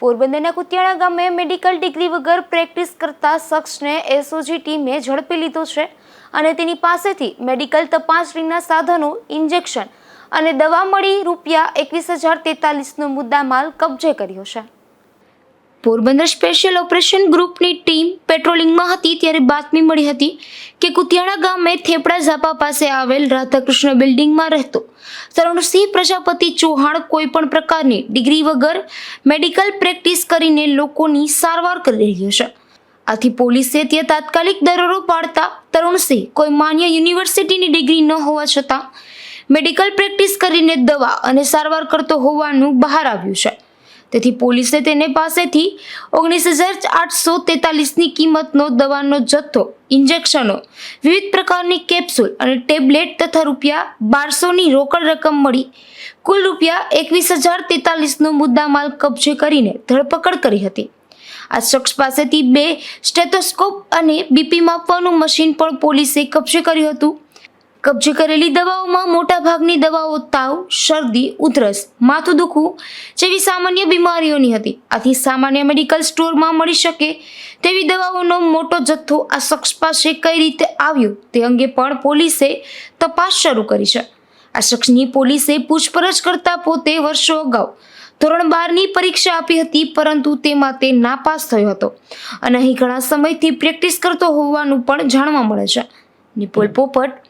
પોરબંદરના કુતિયાણા ગામે medical degree વગર પ્રેક્ટિસ કરતા શખ્સને એસઓજી ટીમે ઝડપી લીધો છે અને તેની પાસેથી મેડિકલ તપાસણીના સાધનો, ઇન્જેક્શન અને દવા મળી રૂપિયા એકવીસ હજાર તેતાલીસનો મુદ્દામાલ કબજે કર્યો છે. પોરબંદર સ્પેશિયલ ઓપરેશન ગ્રુપની ટીમ પેટ્રોલિંગમાં હતી ત્યારે બાતમી મળી હતી કે કુતિયાણા ગામે થેપડા ઝાપા પાસે આવેલ રાધાકૃષ્ણ બિલ્ડિંગમાં રહેતો તરુણસિંહ પ્રજાપતિ ચૌહાણ કોઈ પણ પ્રકારની ડિગ્રી વગર મેડિકલ પ્રેક્ટિસ કરીને લોકોની સારવાર કરી રહ્યો છે. આથી પોલીસે ત્યાં તાત્કાલિક દરોડો પાડતા તરુણસિંહ કોઈ માન્ય યુનિવર્સિટીની ડિગ્રી ન હોવા છતાં મેડિકલ પ્રેક્ટિસ કરીને દવા અને સારવાર કરતો હોવાનું બહાર આવ્યું છે. તેથી પોલીસે તેને પાસેથી ઓગણીસ હજાર આઠસો તેતાલીસની કિંમતનો દવાનો જથ્થો, ઇન્જેક્શનો, વિવિધ પ્રકારની કેપ્સ્યુલ અને ટેબ્લેટ તથા રૂપિયા બારસોની રોકડ રકમ મળી. કુલ રૂપિયા એકવીસ હજાર તેતાલીસનો મુદ્દામાલ કબજે કરીને ધરપકડ કરી હતી. આ શખ્સ પાસેથી બે સ્ટેથોસ્કોપ અને બીપી માપવાનું મશીન પણ પોલીસે કબજે કર્યું હતું. કબજે કરેલી દવાઓમાં મોટાભાગની દવાઓ તાવ, શરદી, ઉધરસ, માથું દુખવું જેવી સામાન્ય બીમારીઓની હતી. આથી સામાન્ય મેડિકલ સ્ટોરમાં મળી શકે તેવી દવાઓનો મોટો જથ્થો આ શખ્સ પાસે કઈ રીતે આવ્યો તે અંગે પણ પોલીસે તપાસ શરૂ કરી છે. આ શખ્સની પોલીસે પૂછપરછ કરતા પોતે વર્ષો અગાઉ ધોરણ બારની પરીક્ષા આપી હતી, પરંતુ તેમાં તે નાપાસ થયો હતો અને અહીં ઘણા સમયથી પ્રેક્ટિસ કરતો હોવાનું પણ જાણવા મળે છે. નિપુલ પોપટ